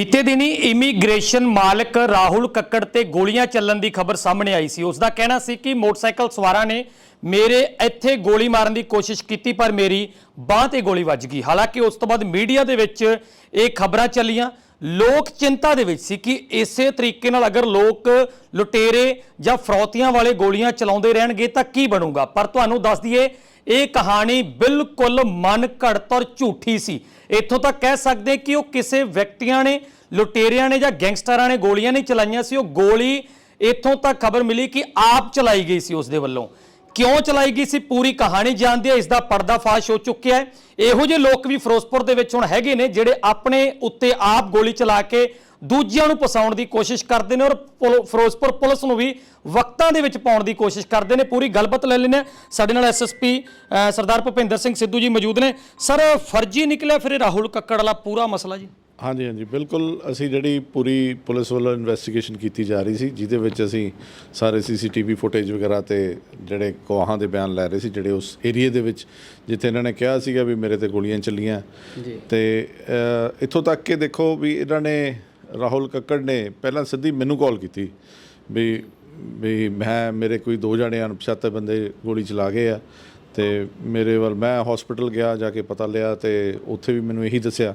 ਬੀਤੇ ਦਿਨੀ ਇਮੀਗ੍ਰੇਸ਼ਨ ਮਾਲਕ ਰਾਹੁਲ ਕੱਕੜ ਤੇ ਗੋਲੀਆਂ ਚੱਲਣ ਦੀ ਖਬਰ ਸਾਹਮਣੇ ਆਈ ਸੀ। ਉਸ ਦਾ ਕਹਿਣਾ ਸੀ ਕਿ ਮੋਟਰਸਾਈਕਲ ਸਵਾਰਾਂ ਨੇ ਮੇਰੇ ਇੱਥੇ ਗੋਲੀ ਮਾਰਨ ਦੀ ਕੋਸ਼ਿਸ਼ ਕੀਤੀ, ਪਰ ਮੇਰੀ ਬਾਹ ਤੇ ਗੋਲੀ ਵੱਜ ਗਈ। ਹਾਲਾਂਕਿ ਉਸ ਤੋਂ ਬਾਅਦ ਮੀਡੀਆ ਦੇ ਵਿੱਚ ਇਹ ਖਬਰਾਂ ਚੱਲੀਆਂ। ਲੋਕ ਚਿੰਤਾ ਦੇ ਵਿੱਚ ਸੀ ਕਿ ਇਸੇ ਤਰੀਕੇ ਨਾਲ ਅਗਰ ਲੋਕ ਲੁਟੇਰੇ ਜਾਂ ਫਰੌਤੀਆਂ ਵਾਲੇ ਗੋਲੀਆਂ ਚਲਾਉਂਦੇ ਰਹਿਣਗੇ ਤਾਂ ਕੀ ਬਣੂਗਾ? ਪਰ ਤੁਹਾਨੂੰ ਦੱਸ ਦਈਏ, ਇਹ ਕਹਾਣੀ ਬਿਲਕੁਲ ਮਨ ਘੜਤ ਔਰ ਝੂਠੀ ਸੀ। ਇੱਥੋਂ ਤੱਕ ਕਹਿ ਸਕਦੇ ਕਿ ਉਹ ਕਿਸੇ ਵਿਅਕਤੀਆਂ ਨੇ, ਲੁਟੇਰਿਆਂ ਨੇ ਜਾਂ ਗੈਂਗਸਟਰਾਂ ਨੇ ਗੋਲੀਆਂ ਨਹੀਂ ਚਲਾਈਆਂ ਸੀ। ਉਹ ਗੋਲੀ ਇੱਥੋਂ ਤੱਕ ਖਬਰ ਮਿਲੀ ਕਿ ਆਪ ਚਲਾਈ ਗਈ ਸੀ ਉਸ ਦੇ ਵੱਲੋਂ। ਕਿਉਂ ਚਲਾਈ ਗਈ ਸੀ? ਪੂਰੀ ਕਹਾਣੀ ਜਾਣਦੇ ਆ ਇਸ ਦਾ ਪਰਦਾਫਾਸ਼ ਹੋ ਚੁੱਕਿਆ ਹੈ। ਇਹੋ ਜਿਹੇ ਲੋਕ ਵੀ ਫਿਰੋਜ਼ਪੁਰ ਦੇ ਵਿੱਚ ਹੁਣ ਹੈਗੇ ਨੇ, ਜਿਹੜੇ ਆਪਣੇ ਉੱਤੇ ਆਪ ਗੋਲੀ ਚਲਾ ਕੇ ਦੂਜਿਆਂ ਨੂੰ ਫਸਾਉਣ ਦੀ ਕੋਸ਼ਿਸ਼ ਕਰਦੇ ਨੇ ਔਰ ਪੁਲ- ਫਿਰੋਜ਼ਪੁਰ ਪੁਲਿਸ ਨੂੰ ਵੀ ਵਕਤਾਂ ਦੇ ਵਿੱਚ ਪਾਉਣ ਦੀ ਕੋਸ਼ਿਸ਼ ਕਰਦੇ ਨੇ। ਪੂਰੀ ਗੱਲਬਾਤ ਲੈ ਲੈਂਦੇ ਹਾਂ। ਸਾਡੇ ਨਾਲ ਐਸਐਸਪੀ ਸਰਦਾਰ ਭੁਪਿੰਦਰ ਸਿੰਘ ਸਿੱਧੂ ਜੀ ਮੌਜੂਦ ਨੇ। ਸਰ, ਫਰਜੀ ਨਿਕਲਿਆ, ਫਿਰ ਰਾਹੁਲ ਕੱਕੜ ਵਾਲਾ ਪੂਰਾ ਮਸਲਾ ਜੀ? ਹਾਂਜੀ ਹਾਂਜੀ ਬਿਲਕੁਲ ਅਸੀਂ ਜਿਹੜੀ ਪੂਰੀ ਪੁਲਿਸ ਵੱਲੋਂ ਇਨਵੈਸਟੀਗੇਸ਼ਨ ਕੀਤੀ ਜਾ ਰਹੀ ਸੀ ਜਿਹਦੇ ਵਿੱਚ ਅਸੀਂ ਸਾਰੇ ਸੀਸੀਟੀਵੀ ਫੁਟੇਜ ਵਗੈਰਾ ਤੇ ਜਿਹੜੇ ਗਵਾਹਾਂ ਦੇ ਬਿਆਨ ਲੈ ਰਹੇ ਸੀ ਜਿਹੜੇ ਉਸ ਏਰੀਆ ਦੇ ਵਿੱਚ ਜਿੱਥੇ ਇਹਨਾਂ ਨੇ ਕਿਹਾ ਸੀਗਾ ਵੀ ਮੇਰੇ ਤੇ ਗੋਲੀਆਂ ਚੱਲੀਆਂ ਜੀ। ਤੇ ਇੱਥੋਂ ਤੱਕ ਕਿ ਦੇਖੋ ਵੀ ਇਹਨਾਂ ਨੇ ਰਾਹੁਲ ਕੱਕੜ ਨੇ ਪਹਿਲਾਂ ਸਿੱਧੀ ਮੈਨੂੰ ਕਾਲ ਕੀਤੀ ਵੀ ਵੀ ਮੈਂ ਮੇਰੇ ਕੋਈ ਦੋ ਜਣੇ ਅਣਪਛਾਤੇ ਬੰਦੇ ਗੋਲੀ ਚਲਾ ਗਏ ਆ ਤੇ ਮੇਰੇ ਵੱਲ ਮੈਂ ਹਸਪੀਟਲ ਗਿਆ ਜਾ ਕੇ ਪਤਾ ਲਿਆ ਤੇ ਉੱਥੇ ਵੀ ਮੈਨੂੰ ਇਹੀ ਦੱਸਿਆ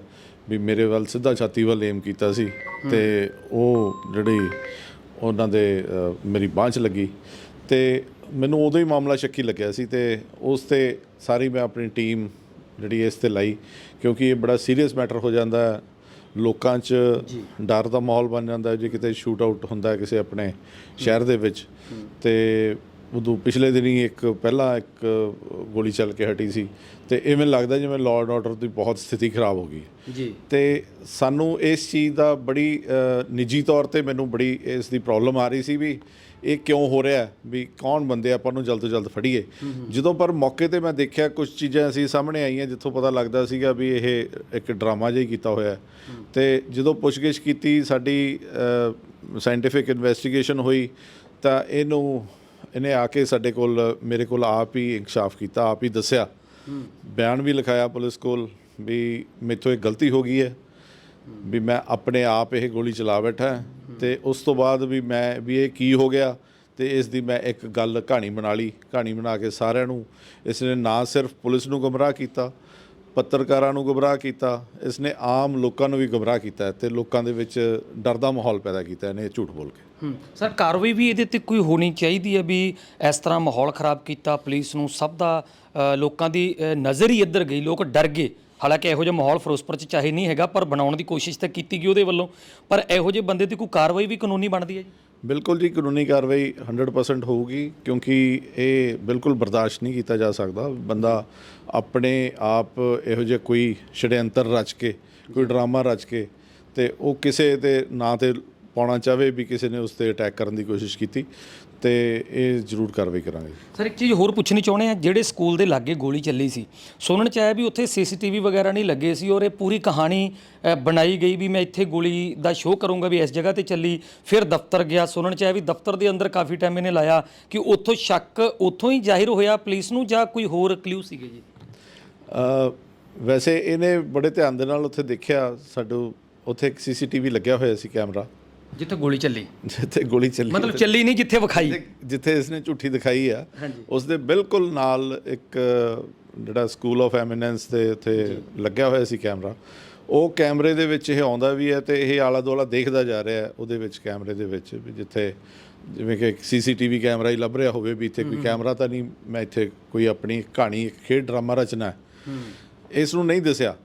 ਵੀ ਮੇਰੇ ਵੱਲ ਸਿੱਧਾ ਛਾਤੀ ਵੱਲ ਏਮ ਕੀਤਾ ਸੀ ਤੇ ਉਹ ਜਿਹੜੀ ਉਹਨਾਂ ਦੇ ਅ, ਮੇਰੀ ਬਾਂਹ 'ਚ ਲੱਗੀ ਤੇ ਮੈਨੂੰ ਉਦੋਂ ਹੀ ਮਾਮਲਾ ਸ਼ੱਕੀ ਲੱਗਿਆ ਸੀ ਤੇ ਉਸ ਤੇ ਸਾਰੀ ਮੈਂ ਆਪਣੀ ਟੀਮ ਜਿਹੜੀ ਇਸ ਤੇ ਲਾਈ ਕਿਉਂਕਿ ਇਹ ਬੜਾ ਸੀਰੀਅਸ ਮੈਟਰ ਹੋ ਜਾਂਦਾ ਹੈ। ਲੋਕਾਂ 'ਚ ਡਰ ਦਾ ਮਾਹੌਲ ਬਣ ਜਾਂਦਾ ਹੈ ਜੇ ਕਿਤੇ ਸ਼ੂਟ ਆਊਟ ਹੁੰਦਾ ਹੈ ਕਿਸੇ ਆਪਣੇ ਸ਼ਹਿਰ ਦੇ ਵਿੱਚ ਤੇ ਉਦੋਂ ਪਿਛਲੇ ਦਿਨੀ ਇੱਕ ਪਹਿਲਾਂ ਇੱਕ ਗੋਲੀ ਚੱਲ ਕੇ ਹਟੀ ਸੀ ਤੇ ਇਵੇਂ ਲੱਗਦਾ ਜਿਵੇਂ ਲਾਅ ਐਂਡ ਆਰਡਰ ਦੀ ਬਹੁਤ ਸਥਿਤੀ ਖਰਾਬ ਹੋ ਗਈ ਜੀ ਤੇ ਸਾਨੂੰ ਇਸ ਚੀਜ਼ ਦਾ ਬੜੀ ਨਿੱਜੀ ਤੌਰ ਤੇ ਮੈਨੂੰ ਬੜੀ ਇਸ ਦੀ ਪ੍ਰੋਬਲਮ ਆ ਰਹੀ ਸੀ ਵੀ ਇਹ ਕਿਉਂ ਹੋ ਰਿਹਾ? ਵੀ ਕੌਣ ਬੰਦੇ ਆਪਾਂ ਨੂੰ ਜਲਦ ਤੋਂ ਜਲਦ ਫੜੀਏ ਜਦੋਂ ਪਰ ਮੌਕੇ ਤੇ ਮੈਂ ਦੇਖਿਆ ਕੁਝ ਚੀਜ਼ਾਂ ਅਸੀਂ ਸਾਹਮਣੇ ਆਈਆਂ ਜਿੱਥੋਂ ਪਤਾ ਲੱਗਦਾ ਸੀਗਾ ਵੀ ਇਹ ਇੱਕ ਡਰਾਮਾ ਜਿਹਾ ਹੀ ਕੀਤਾ ਹੋਇਆ। ਤੇ ਜਦੋਂ ਪੁੱਛਗਿੱਛ ਕੀਤੀ ਸਾਡੀ ਸਾਇੰਟੀਫਿਕ ਇਨਵੈਸਟੀਗੇਸ਼ਨ ਹੋਈ ਤਾਂ ਇਹਨੂੰ ਇਹਨੇ ਆ ਕੇ ਸਾਡੇ ਕੋਲ, ਮੇਰੇ ਕੋਲ ਆਪ ਹੀ ਇਨਕਸ਼ਾਫ ਕੀਤਾ, ਆਪ ਹੀ ਦੱਸਿਆ। ਬਿਆਨ ਵੀ ਲਿਖਾਇਆ ਪੁਲਿਸ ਕੋਲ ਵੀ ਮੇਥੋਂ ਇਹ ਗਲਤੀ ਹੋ ਗਈ ਹੈ, ਵੀ ਮੈਂ ਆਪਣੇ ਆਪ ਇਹ ਗੋਲੀ ਚਲਾ ਬੈਠਾ ਤੇ ਉਸ ਤੋਂ ਬਾਅਦ ਵੀ ਮੈਂ, ਵੀ ਇਹ ਕੀ ਹੋ ਗਿਆ ਤੇ ਇਸ ਦੀ ਮੈਂ ਇੱਕ ਗੱਲ ਕਹਾਣੀ ਬਣਾ ਲਈ। ਕਹਾਣੀ ਬਣਾ ਕੇ ਸਾਰਿਆਂ ਨੂੰ, ਇਸ ਨੇ ਨਾ ਸਿਰਫ ਪੁਲਿਸ ਨੂੰ ਗੁੰਮਰਾਹ ਕੀਤਾ ਪੱਤਰਕਾਰਾਂ ਨੂੰ ਗੁੰਮਰਾਹ ਕੀਤਾ ਇਸ ਨੇ ਆਮ ਲੋਕਾਂ ਨੂੰ ਵੀ ਗੁੰਮਰਾਹ ਕੀਤਾ ਹੈ ਤੇ ਲੋਕਾਂ ਦੇ ਵਿੱਚ ਡਰ ਦਾ ਮਾਹੌਲ ਪੈਦਾ ਕੀਤਾ ਇਹਨੇ ਝੂਠ ਬੋਲ ਕੇ। ਸਰ, ਕਾਰਵਾਈ ਵੀ ਇਹਦੇ ਤੇ ਕੋਈ ਹੋਣੀ ਚਾਹੀਦੀ ਹੈ ਵੀ ਇਸ ਤਰ੍ਹਾਂ ਮਾਹੌਲ ਖਰਾਬ ਕੀਤਾ, ਪੁਲਿਸ ਨੂੰ ਸਭ ਦਾ ਲੋਕਾਂ ਦੀ ਨਜ਼ਰ ਹੀ ਇੱਧਰ ਗਈ, ਲੋਕ ਡਰ ਗਏ। ਹਾਲਾਂਕਿ ਇਹੋ ਜਿਹਾ ਮਾਹੌਲ ਫਿਰੋਜ਼ਪੁਰ ਚ ਚਾਹੇ ਨਹੀਂ ਹੈਗਾ, ਪਰ ਬਣਾਉਣ ਦੀ ਕੋਸ਼ਿਸ਼ ਤਾਂ ਕੀਤੀ ਗਈ ਉਹਦੇ ਵੱਲੋਂ। ਪਰ ਇਹੋ ਜਿਹੇ ਬੰਦੇ ਤੇ ਕੋਈ ਕਾਰਵਾਈ ਵੀ ਕਾਨੂੰਨੀ ਬਣਦੀ ਹੈ ਜੀ? ਬਿਲਕੁਲ ਜੀ, ਕਾਨੂੰਨੀ ਕਾਰਵਾਈ 100% ਹੋਊਗੀ, ਕਿਉਂਕਿ ਇਹ ਬਿਲਕੁਲ ਬਰਦਾਸ਼ਤ ਨਹੀਂ ਕੀਤਾ ਜਾ ਸਕਦਾ। ਬੰਦਾ ਆਪਣੇ ਆਪ ਇਹੋ ਜਿਹਾ ਕੋਈ ਛੜਯੰਤਰ ਰਚ ਕੇ, ਕੋਈ ਡਰਾਮਾ ਰਚ ਕੇ ਤੇ ਉਹ ਕਿਸੇ ਦੇ ਨਾਂ ਤੇ ਪਾਉਣਾ ਚਾਹਵੇ ਵੀ ਕਿਸੇ ਨੇ ਉਸ ਤੇ ਅਟੈਕ ਕਰਨ ਦੀ ਕੋਸ਼ਿਸ਼ ਕੀਤੀ। ਤੇ ਇਹ ਜ਼ਰੂਰ ਕਾਰਵਾਈ ਕਰਾਂਗੇ। ਸਰ ਇੱਕ ਚੀਜ਼ ਹੋਰ ਪੁੱਛਣੀ ਚਾਹੁੰਦੇ ਆ ਜਿਹੜੇ ਸਕੂਲ ਦੇ ਲਾਗੇ ਗੋਲੀ ਚੱਲੀ ਸੀ ਸੁਣਨ ਚ ਆਇਆ ਵੀ ਉੱਥੇ ਸੀਸੀਟੀਵੀ ਵਗੈਰਾ ਨਹੀਂ ਲੱਗੇ ਸੀ ਔਰ ਇਹ ਪੂਰੀ ਕਹਾਣੀ ਅ, ਬਣਾਈ ਗਈ ਵੀ ਮੈਂ ਇੱਥੇ ਗੋਲੀ ਦਾ ਸ਼ੋਅ ਕਰੂੰਗਾ ਵੀ ਇਸ ਜਗ੍ਹਾ ਤੇ ਚੱਲੀ ਫਿਰ ਦਫ਼ਤਰ ਗਿਆ ਸੁਣਨ ਚ ਆਇਆ ਵੀ ਦਫ਼ਤਰ ਦੇ ਅੰਦਰ ਕਾਫੀ ਟਾਈਮ ਇਹਨੇ ਲਾਇਆ ਕਿ ਉੱਥੋਂ ਸ਼ੱਕ ਉੱਥੋਂ ਹੀ ਜ਼ਾਹਿਰ ਹੋਇਆ ਪੁਲਿਸ ਨੂੰ ਜਾਂ ਕੋਈ ਹੋਰ ਕਲੂ ਸੀਗੇ ਜੀ? ਅ, ਵੈਸੇ ਇਹਨੇ ਬੜੇ ਧਿਆਨ ਦੇ ਨਾਲ ਉੱਥੇ ਦੇਖਿਆ ਸਾਡੂ ਉੱਥੇ ਇੱਕ ਸੀਸੀਟੀਵੀ ਲੱਗਿਆ ਹੋਇਆ ਸੀ ਕੈਮਰਾ। ਜਿੱਥੇ ਗੋਲੀ ਚੱਲੀ। ਜਿੱਥੇ ਗੋਲੀ ਚੱਲੀ। ਮਤਲਬ ਚੱਲੀ ਨਹੀਂ ਜਿੱਥੇ ਵਿਖਾਈ। ਜਿੱਥੇ- ਇਸਨੇ ਝੂਠੀ ਦਿਖਾਈ ਆ। ਉਸ ਦੇ ਬਿਲਕੁਲ ਨਾਲ ਇੱਕ ਜਿਹੜਾ ਸਕੂਲ ਆਫ ਐਮੀਨੈਂਸ ਦੇ ਉੱਥੇ ਲੱਗਿਆ ਹੋਇਆ ਸੀ ਕੈਮਰਾ। ਉਹ ਕੈਮਰੇ ਦੇ ਵਿੱਚ ਇਹ ਆਉਂਦਾ ਵੀ ਹੈ ਤੇ ਇਹ ਆਲਾ ਦੁਆਲਾ ਦੇਖਦਾ ਜਾ ਰਿਹਾ ਹੈ ਉਹਦੇ ਵਿੱਚ ਕੈਮਰੇ ਦੇ ਵਿੱਚ ਵੀ ਜਿੱਥੇ ਜਿਵੇਂ ਕਿ ਸੀਸੀਟੀਵੀ ਕੈਮਰਾ ਹੀ ਲੱਭ ਰਿਹਾ ਹੋਵੇ ਵੀ ਇੱਥੇ ਕੋਈ ਕੈਮਰਾ ਤਾਂ ਨਹੀਂ ਮੈਂ ਇੱਥੇ ਕੋਈ ਆਪਣੀ ਕਹਾਣੀ ਇੱਕ ਖੇਡ ਡਰਾਮਾ ਰਚਨਾ ਹੈ। ਇਸ ਨੂੰ ਨਹੀਂ ਦੱਸਿਆ।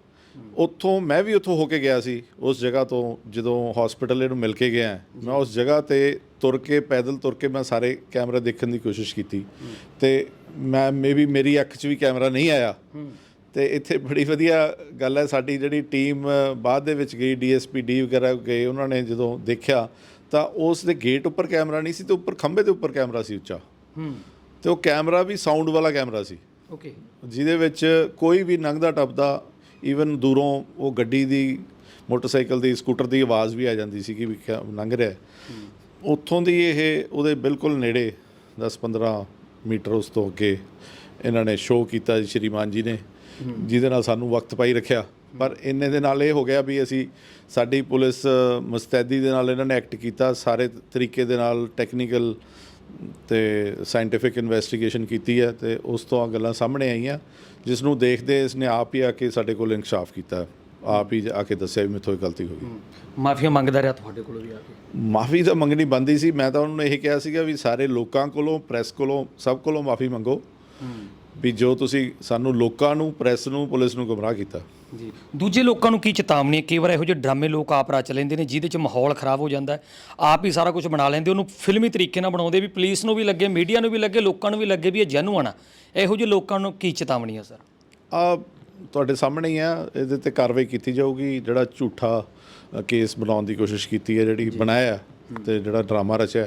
ਉੱਥੋਂ ਮੈਂ ਵੀ ਉੱਥੋਂ ਹੋ ਕੇ ਗਿਆ ਸੀ ਉਸ ਜਗ੍ਹਾ ਤੋਂ ਜਦੋਂ ਹਸਪੀਟਲ ਇਹਨੂੰ ਮਿਲ ਕੇ ਗਿਆ ਮੈਂ ਉਸ ਜਗ੍ਹਾ ਤੇ ਤੁਰ ਕੇ ਪੈਦਲ ਤੁਰ ਕੇ ਮੈਂ ਸਾਰੇ ਕੈਮਰਾ ਦੇਖਣ ਦੀ ਕੋਸ਼ਿਸ਼ ਕੀਤੀ ਤੇ ਮੈਂ ਮੇਬੀ ਮੇਰੀ ਅੱਖ 'ਚ ਵੀ ਕੈਮਰਾ ਨਹੀਂ ਆਇਆ। ਤੇ ਇੱਥੇ ਬੜੀ ਵਧੀਆ ਗੱਲ ਹੈ ਸਾਡੀ ਜਿਹੜੀ ਟੀਮ ਬਾਅਦ ਦੇ ਵਿੱਚ ਗਈ ਡੀਐਸਪੀ ਡੀ ਵਗੈਰਾ ਗਏ ਉਹਨਾਂ ਨੇ ਜਦੋਂ ਦੇਖਿਆ ਤਾਂ ਉਸ ਦੇ ਗੇਟ ਉੱਪਰ ਕੈਮਰਾ ਨਹੀਂ ਸੀ ਤੇ ਉੱਪਰ ਖੰਭੇ ਦੇ ਉੱਪਰ ਕੈਮਰਾ ਸੀ ਉੱਚਾ। ਹੂੰ ਤੇ ਉਹ ਕੈਮਰਾ ਵੀ ਸਾਊਂਡ ਵਾਲਾ ਕੈਮਰਾ ਸੀ। ਓਕੇ ਜਿਹਦੇ ਵਿੱਚ ਕੋਈ ਵੀ ਲੰਘਦਾ ਟੱਪਦਾ ਈਵਨ ਦੂਰੋਂ ਉਹ ਗੱਡੀ ਦੀ ਮੋਟਰਸਾਈਕਲ ਦੀ ਸਕੂਟਰ ਦੀ ਆਵਾਜ਼ ਵੀ ਆ ਜਾਂਦੀ ਸੀ ਕਿ ਵੀ ਕਿਆ ਲੰਘ ਰਿਹਾ ਹੈ। ਉੱਥੋਂ ਦੀ ਇਹ ਉਹਦੇ ਬਿਲਕੁਲ ਨੇੜੇ 10-15 ਮੀਟਰ ਉਸ ਤੋਂ ਅੱਗੇ ਇਹਨਾਂ ਨੇ ਸ਼ੋਅ ਕੀਤਾ ਜੀ ਸ਼੍ਰੀਮਾਨ ਜੀ ਨੇ ਜਿਹਦੇ ਨਾਲ ਸਾਨੂੰ ਵਕਤ ਪਾਈ ਰੱਖਿਆ। ਪਰ ਇੰਨੇ ਦੇ ਨਾਲ ਇਹ ਹੋ ਗਿਆ ਵੀ ਅਸੀਂ ਸਾਡੀ ਪੁਲਿਸ ਅ, ਮੁਸਤੈਦੀ ਦੇ ਨਾਲ ਇਹਨਾਂ ਨੇ ਐਕਟ ਕੀਤਾ ਸਾਰੇ ਤਰੀਕੇ ਦੇ ਨਾਲ ਟੈਕਨੀਕਲ ਤੇ ਸਾਇੰਟੀਫਿਕ ਇਨਵੈਸਟੀਗੇਸ਼ਨ ਕੀਤੀ ਹੈ ਤੇ ਉਸ ਤੋਂ ਆ ਗੱਲਾਂ ਸਾਹਮਣੇ ਆਈਆਂ। ਜਿਸ ਨੂੰ ਦੇਖਦੇ ਇਸਨੇ ਆਪ ਹੀ ਆ ਕੇ ਸਾਡੇ ਕੋਲ ਇਨਕਸ਼ਾਫ ਕੀਤਾ। ਆਪ ਹੀ ਆ ਕੇ ਦੱਸਿਆ ਵੀ ਮੇਥੋਂ ਇਹ ਗਲਤੀ ਹੋ ਗਈ। ਮਾਫੀਆ ਮੰਗਦਾ ਰਿਹਾ ਤੁਹਾਡੇ ਕੋਲੋਂ ਵੀ ਆ ਕੇ? ਮਾਫੀ ਤਾਂ ਮੰਗਣੀ ਬੰਦੀ ਸੀ। ਮੈਂ ਤਾਂ ਉਹਨਾਂ ਨੂੰ ਇਹ ਕਿਹਾ ਸੀਗਾ ਵੀ ਸਾਰੇ ਲੋਕਾਂ ਕੋਲੋਂ ਪ੍ਰੈਸ ਕੋਲੋਂ ਸਭ ਕੋਲੋਂ ਮਾਫੀ ਮੰਗੋ। ਵੀ ਜੋ ਤੁਸੀਂ ਸਾਨੂੰ ਲੋਕਾਂ ਨੂੰ ਪ੍ਰੈਸ ਨੂੰ ਪੁਲਿਸ ਨੂੰ ਗੁੰਮਰਾਹ ਕੀਤਾ। ਜੀ। ਦੂਜੇ ਲੋਕਾਂ ਨੂੰ ਕੀ ਚੇਤਾਵਨੀ ਹੈ? ਕਈ ਵਾਰ ਇਹੋ ਜਿਹੇ ਡਰਾਮੇ ਲੋਕ ਆਪ ਰਚ ਲੈਂਦੇ ਨੇ ਜਿਹਦੇ ਚ ਮਾਹੌਲ ਖਰਾਬ ਹੋ ਜਾਂਦਾ ਹੈ। ਆਪ ਹੀ ਸਾਰਾ ਕੁਝ ਬਣਾ ਲੈਂਦੇ ਉਹਨੂੰ ਫਿਲਮੀ ਤਰੀਕੇ ਨਾਲ ਬਣਾਉਂਦੇ ਵੀ ਪੁਲਿਸ ਨੂੰ ਵੀ ਲੱਗੇ ਮੀਡੀਆ ਨੂੰ ਵੀ ਲੱਗੇ ਲੋਕਾਂ ਨੂੰ ਵੀ ਲੱਗੇ ਵੀ ਇਹ ਜੈਨੂਅਨ ਆ। ਇਹੋ ਜਿਹੇ ਲੋਕਾਂ ਨੂੰ ਕੀ ਚੇਤਾਵਨੀ ਹੈ ਸਰ? ਆ ਤੁਹਾਡੇ ਸਾਹਮਣੇ ਹੀ ਆ ਇਹਦੇ ਤੇ ਕਾਰਵਾਈ ਕੀਤੀ ਜਾਊਗੀ ਜਿਹੜਾ ਝੂਠਾ ਕੇਸ ਬਣਾਉਣ ਦੀ ਕੋਸ਼ਿਸ਼ ਕੀਤੀ ਹੈ ਜਿਹੜੀ ਬਣਾਇਆ। ਤੇ ਜਿਹੜਾ ਡਰਾਮਾ ਰਚਿਆ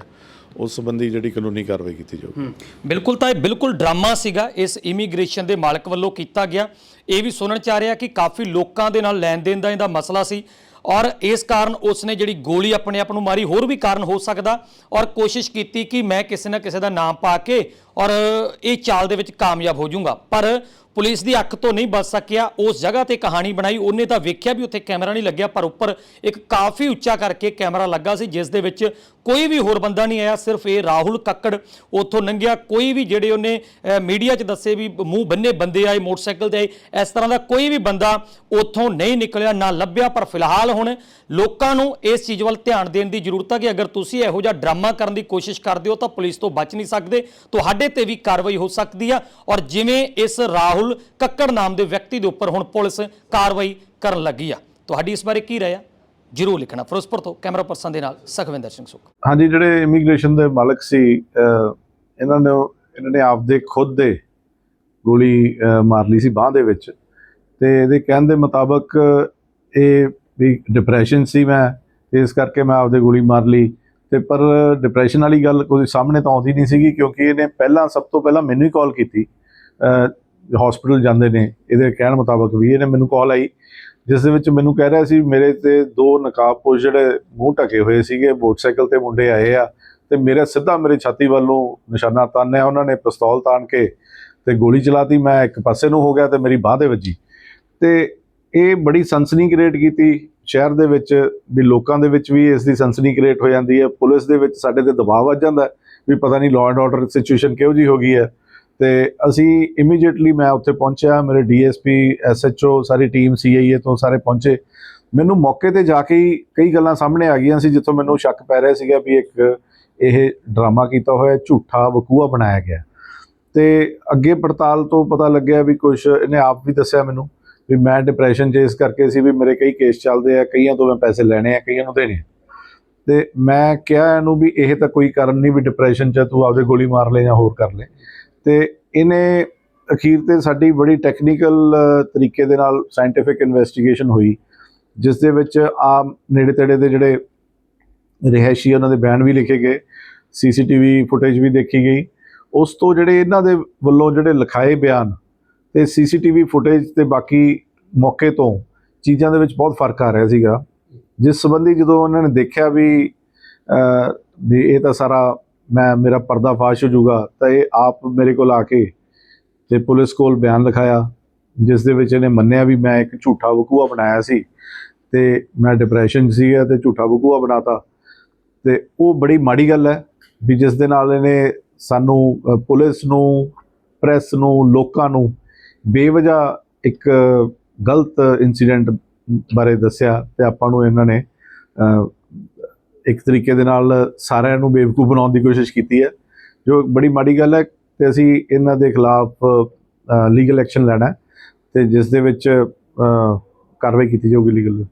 ਉਸ ਸੰਬੰਧੀ ਜਿਹੜੀ ਕਾਨੂੰਨੀ ਕਾਰਵਾਈ ਕੀਤੀ ਜਾਊਗੀ ਬਿਲਕੁਲ ਤਾਂ ਇਹ ਬਿਲਕੁਲ ਡਰਾਮਾ ਸੀਗਾ, ਇਸ ਇਮੀਗ੍ਰੇਸ਼ਨ ਦੇ ਮਾਲਕ ਵੱਲੋਂ ਕੀਤਾ ਗਿਆ। ਇਹ ਵੀ ਸੁਣਨ ਚ ਆ ਰਿਹਾ ਕਿ ਕਾਫੀ ਲੋਕਾਂ ਦੇ ਨਾਲ ਲੈਣ ਦੇਣ ਦਾ ਇਹਦਾ ਮਸਲਾ ਸੀ ਔਰ ਇਸ ਕਾਰਨ ਉਸਨੇ ਜਿਹੜੀ ਗੋਲੀ ਆਪਣੇ ਆਪ ਨੂੰ ਮਾਰੀ, ਹੋਰ ਵੀ ਕਾਰਨ ਹੋ ਸਕਦਾ ਔਰ ਕੋਸ਼ਿਸ਼ ਕੀਤੀ ਕਿ ਮੈਂ ਕਿਸੇ ਨਾ ਕਿਸੇ ਦਾ ਨਾਮ ਪਾ ਕੇ ਔਰ ਇਹ ਚਾਲ ਦੇ ਵਿੱਚ ਕਾਮਯਾਬ ਹੋ ਜਾਊਂਗਾ। ਪਰ ਪੁਲਿਸ ਦੀ ਅੱਖ ਤੋਂ ਨਹੀਂ ਬਚ ਸਕਿਆ, ਉਸ ਜਗ੍ਹਾ ਤੇ ਕਹਾਣੀ ਬਣਾਈ, ਉਹਨੇ ਤਾਂ ਵੇਖਿਆ ਵੀ ਉੱਥੇ ਕੈਮਰਾ ਨਹੀਂ ਲੱਗਿਆ, ਪਰ ਉੱਪਰ ਇੱਕ ਕਾਫੀ ਉੱਚਾ ਕਰਕੇ ਕੈਮਰਾ ਲੱਗਾ ਸੀ, ਜਿਸ ਦੇ ਵਿੱਚ ਕੋਈ ਵੀ ਹੋਰ ਬੰਦਾ ਨਹੀਂ ਆਇਆ, ਸਿਰਫ ਇਹ ਰਾਹੁਲ ਕੱਕੜ ਉੱਥੋਂ ਲੰਘਿਆ। ਕੋਈ ਵੀ ਜਿਹੜੇ ਉਹਨੇ ਮੀਡੀਆ 'ਚ ਦੱਸੇ ਵੀ ਮੂੰਹ ਬੰਨੇ ਬੰਦੇ ਆਏ, ਮੋਟਰਸਾਈਕਲ ਤੇ ਆਏ, ਇਸ ਤਰ੍ਹਾਂ ਦਾ ਕੋਈ ਵੀ ਬੰਦਾ ਉੱਥੋਂ ਨਹੀਂ ਨਿਕਲਿਆ, ਨਾ ਲੱਭਿਆ, ਪਰ ਫਿਲਹਾਲ ਹੁਣ ਲੋਕਾਂ ਨੂੰ ਇਸ ਚੀਜ਼ ਵੱਲ ਧਿਆਨ ਦੇਣ ਦੀ ਜ਼ਰੂਰਤ ਹੈ ਕਿ ਅਗਰ ਤੁਸੀਂ ਇਹੋ ਜਿਹਾ ਡਰਾਮਾ ਕਰਨ ਦੀ ਕੋਸ਼ਿਸ਼ ਕਰਦੇ ਹੋ, ਤਾਂ ਪੁਲਿਸ ਤੋਂ ਬਚ ਨਹੀਂ ਸਕਦੇ, ਤੁਹਾਡੇ ਤੇ ਵੀ ਕਾਰਵਾਈ ਹੋ ਸਕਦੀ ਆ। ਔਰ ਜਿਵੇਂ ਇਸ ਰਾਹੁਲ ਕੱਕੜ ਨਾਮ ਦੇ ਵਿਅਕਤੀ ਦੇ ਉੱਪਰ ਹੁਣ ਪੁਲਿਸ ਕਾਰਵਾਈ ਕਰਨ ਲੱਗੀ ਆ। ਤੁਹਾਡੀ ਇਸ ਬਾਰੇ ਕੀ ਰਾਏ ਆ? ਜਰੂਰ ਲਿਖਣਾ। ਫਿਰੋਜ਼ਪੁਰ ਤੋਂ ਕੈਮਰਾ ਪਰਸਨ ਦੇ ਨਾਲ ਸੁਖਵਿੰਦਰ ਸਿੰਘ ਸੁਖ। ਹਾਂਜੀ, ਜਿਹੜੇ ਇਮੀਗ੍ਰੇਸ਼ਨ ਦੇ ਮਾਲਕ ਸੀ ਇਹਨਾਂ ਨੇ ਇਹਨਾਂ ਨੇ ਆਪਦੇ ਖੁਦ ਦੇ ਗੋਲੀ ਮਾਰ ਲਈ ਸੀ ਬਾਹ ਦੇ ਵਿੱਚ। ਤੇ ਇਹਦੇ ਕਹਿਣ ਦੇ ਮੁਤਾਬਕ ਇਹ ਵੀ ਡਿਪਰੈਸ਼ਨ ਸੀ ਮੈਂ। ਇਸ ਕਰਕੇ ਮੈਂ ਆਪਦੇ ਗੋਲੀ ਮਾਰ ਲਈ। ਤੇ ਪਰ ਡਿਪਰੈਸ਼ਨ ਵਾਲੀ ਗੱਲ ਕੋਈ ਸਾਹਮਣੇ ਤਾਂ ਆਉਂਦੀ ਨਹੀਂ ਸੀਗੀ, ਕਿਉਂਕਿ ਇਹਨੇ ਪਹਿਲਾਂ, ਸਭ ਤੋਂ ਪਹਿਲਾਂ ਮੈਨੂੰ ਹੀ ਕਾਲ ਕੀਤੀ। ਹਸਪੀਟਲ ਜਾਂਦੇ ਨੇ, ਇਹਦੇ ਕਹਿਣ ਮੁਤਾਬਕ ਵੀ ਇਹਨੇ ਮੈਨੂੰ ਕਾਲ ਆਈ, ਜਿਸ ਦੇ ਵਿੱਚ ਮੈਨੂੰ ਕਹਿ ਰਿਹਾ ਸੀ ਮੇਰੇ ਤੇ ਦੋ ਨਕਾਬਪੋਸ਼ ਜਿਹੜੇ ਮੂੰਹ ਢਕੇ ਹੋਏ ਸੀਗੇ, ਮੋਟਰਸਾਈਕਲ ਤੇ ਮੁੰਡੇ ਆਏ ਆ, ਤੇ ਮੇਰੇ ਸਿੱਧਾ ਮੇਰੇ ਛਾਤੀ ਵੱਲੋਂ ਨਿਸ਼ਾਨਾ ਤਾਨਿਆ ਉਹਨਾਂ ਨੇ ਪਿਸਤੌਲ ਤਾਣ ਕੇ ਤੇ ਗੋਲੀ ਚਲਾਤੀ, ਮੈਂ ਇੱਕ ਪਾਸੇ ਨੂੰ ਹੋ ਗਿਆ ਤੇ ਮੇਰੀ ਬਾਹ 'ਤੇ ਵੱਜੀ। ਤੇ ਇਹ ਬੜੀ ਸਨਸਨੀ ਕ੍ਰੀਏਟ ਕੀਤੀ ਸ਼ਹਿਰ ਦੇ ਵਿੱਚ, ਵੀ ਲੋਕਾਂ ਦੇ ਵਿੱਚ ਵੀ ਇਸ ਦੀ ਸਨਸਨੀ ਕ੍ਰੀਏਟ ਹੋ ਜਾਂਦੀ ਹੈ, ਪੁਲਿਸ ਦੇ ਵਿੱਚ ਸਾਡੇ ਤੇ ਦਬਾਅ ਵੱਜ ਜਾਂਦਾ ਵੀ ਪਤਾ ਨਹੀਂ ਲਾਅ ਐਂਡ ਆਰਡਰ ਸਿਚੁਏਸ਼ਨ ਕਿਹੋ ਜੀ ਹੋ ਗਈ ਹੈ। ਤੇ ਅਸੀਂ ਇਮੀਡੀਏਟਲੀ ਮੈਂ ਉੱਥੇ ਪਹੁੰਚਿਆ, ਮੇਰੇ ਡੀਐਸਪੀ ਐਸਐਚਓ ਸਾਰੀ ਟੀਮ ਸੀਆਈਏ ਤੋਂ ਸਾਰੇ ਪਹੁੰਚੇ। ਮੈਨੂੰ ਮੌਕੇ ਤੇ ਜਾ ਕੇ ਹੀ ਕਈ ਗੱਲਾਂ ਸਾਹਮਣੇ ਆ ਗਈਆਂ ਸੀ, ਜਿੱਥੋਂ ਮੈਨੂੰ ਸ਼ੱਕ ਪੈ ਰਿਹਾ ਸੀਗਾ ਵੀ ਇੱਕ ਇਹ ਡਰਾਮਾ ਕੀਤਾ ਹੋਇਆ, ਝੂਠਾ ਵਕੂਆ ਬਣਾਇਆ ਗਿਆ। ਤੇ ਅੱਗੇ ਪੜਤਾਲ ਤੋਂ ਪਤਾ ਲੱਗਿਆ ਵੀ ਕੁਝ ਇਹਨੇ ਆਪ ਵੀ ਦੱਸਿਆ ਮੈਨੂੰ ਵੀ ਮੈਂ ਡਿਪਰੈਸ਼ਨ 'ਚ ਇਸ ਕਰਕੇ ਸੀ ਵੀ ਮੇਰੇ ਕਈ ਕੇਸ ਚੱਲਦੇ ਆ, ਕਈਆਂ ਤੋਂ ਮੈਂ ਪੈਸੇ ਲੈਣੇ ਆ, ਕਈਆਂ ਨੂੰ ਦੇਣੇ ਆ। ਤੇ ਮੈਂ ਕਿਹਾ ਇਹਨੂੰ ਵੀ ਇਹ ਤਾਂ ਕੋਈ ਕਾਰਨ ਨਹੀਂ ਵੀ ਡਿਪਰੈਸ਼ਨ 'ਚ ਤੂੰ ਆਪਦੇ ਗੋਲੀ ਮਾਰ ਲੈ ਜਾਂ ਹੋਰ ਕਰ ਲੈ। ਤੇ ਇਹਨੇ ਅਖੀਰ ਤੇ ਸਾਡੀ ਬੜੀ ਟੈਕਨੀਕਲ ਤਰੀਕੇ ਦੇ ਨਾਲ ਸਾਇੰਟੀਫਿਕ ਇਨਵੈਸਟੀਗੇਸ਼ਨ ਹੋਈ, ਜਿਸ ਦੇ ਵਿੱਚ ਆ ਨੇੜੇ ਤੇੜੇ ਦੇ ਜਿਹੜੇ ਰਿਹਾਇਸ਼ੀ ਉਹਨਾਂ ਦੇ ਬਿਆਨ ਵੀ ਲਿਖੇ ਗਏ ਸੀਸੀਟੀਵੀ ਫੁਟੇਜ ਵੀ ਦੇਖੀ ਗਈ। ਉਸ ਤੋਂ ਜਿਹੜੇ ਇਹਨਾਂ ਦੇ ਵੱਲੋਂ ਜਿਹੜੇ ਲਿਖਾਏ ਬਿਆਨ ਤੇ ਸੀਸੀਟੀਵੀ ਫੁਟੇਜ ਤੇ ਬਾਕੀ ਮੌਕੇ ਤੋਂ ਚੀਜ਼ਾਂ ਦੇ ਵਿੱਚ ਬਹੁਤ ਫ਼ਰਕ ਆ ਰਿਹਾ ਸੀਗਾ। ਜਿਸ ਸੰਬੰਧੀ ਜਦੋਂ ਉਹਨਾਂ ਨੇ ਦੇਖਿਆ ਵੀ ਵੀ ਇਹ ਤਾਂ ਸਾਰਾ ਮੈਂ, ਮੇਰਾ ਪਰਦਾਫਾਸ਼ ਹੋ ਜਾਊਗਾ, ਤਾਂ ਇਹ ਆਪ ਮੇਰੇ ਕੋਲ ਆ ਕੇ ਤੇ ਪੁਲਿਸ ਕੋਲ ਬਿਆਨ ਲਿਖਾਇਆ, ਜਿਸ ਦੇ ਵਿੱਚ ਇਹਨੇ ਮੰਨਿਆ ਵੀ ਮੈਂ ਇੱਕ ਝੂਠਾ ਵਕੂਆ ਬਣਾਇਆ ਸੀ ਤੇ ਮੈਂ ਡਿਪਰੈਸ਼ਨ 'ਚ ਸੀਗਾ ਤੇ ਝੂਠਾ ਵਕੂਆ ਬਣਾਤਾ। ਤੇ ਉਹ ਬੜੀ ਮਾੜੀ ਗੱਲ ਹੈ ਵੀ ਜਿਸ ਦੇ ਨਾਲ ਇਹਨੇ ਸਾਨੂੰ ਪੁਲਿਸ ਨੂੰ, ਪ੍ਰੈਸ ਨੂੰ, ਲੋਕਾਂ ਨੂੰ ਬੇਵਜ੍ਹਾ ਇੱਕ ਗਲਤ ਇਨਸੀਡੈਂਟ ਬਾਰੇ ਦੱਸਿਆ ਤੇ ਆਪਾਂ ਨੂੰ ਇਹਨਾਂ ਨੇ ਇੱਕ ਤਰੀਕੇ ਦੇ ਨਾਲ ਸਾਰਿਆਂ ਨੂੰ ਬੇਵਕੂਫ ਬਣਾਉਣ ਦੀ ਕੋਸ਼ਿਸ਼ ਕੀਤੀ ਹੈ। ਜੋ ਬੜੀ ਮਾੜੀ ਗੱਲ ਹੈ ਤੇ ਅਸੀਂ ਇਹਨਾਂ ਦੇ ਖਿਲਾਫ ਲੀਗਲ ਐਕਸ਼ਨ ਲੈਣਾ ਹੈ ਤੇ ਜਿਸ ਦੇ ਵਿੱਚ ਕਾਰਵਾਈ ਕੀਤੀ ਜਾਊਗੀ ਲੀਗਲ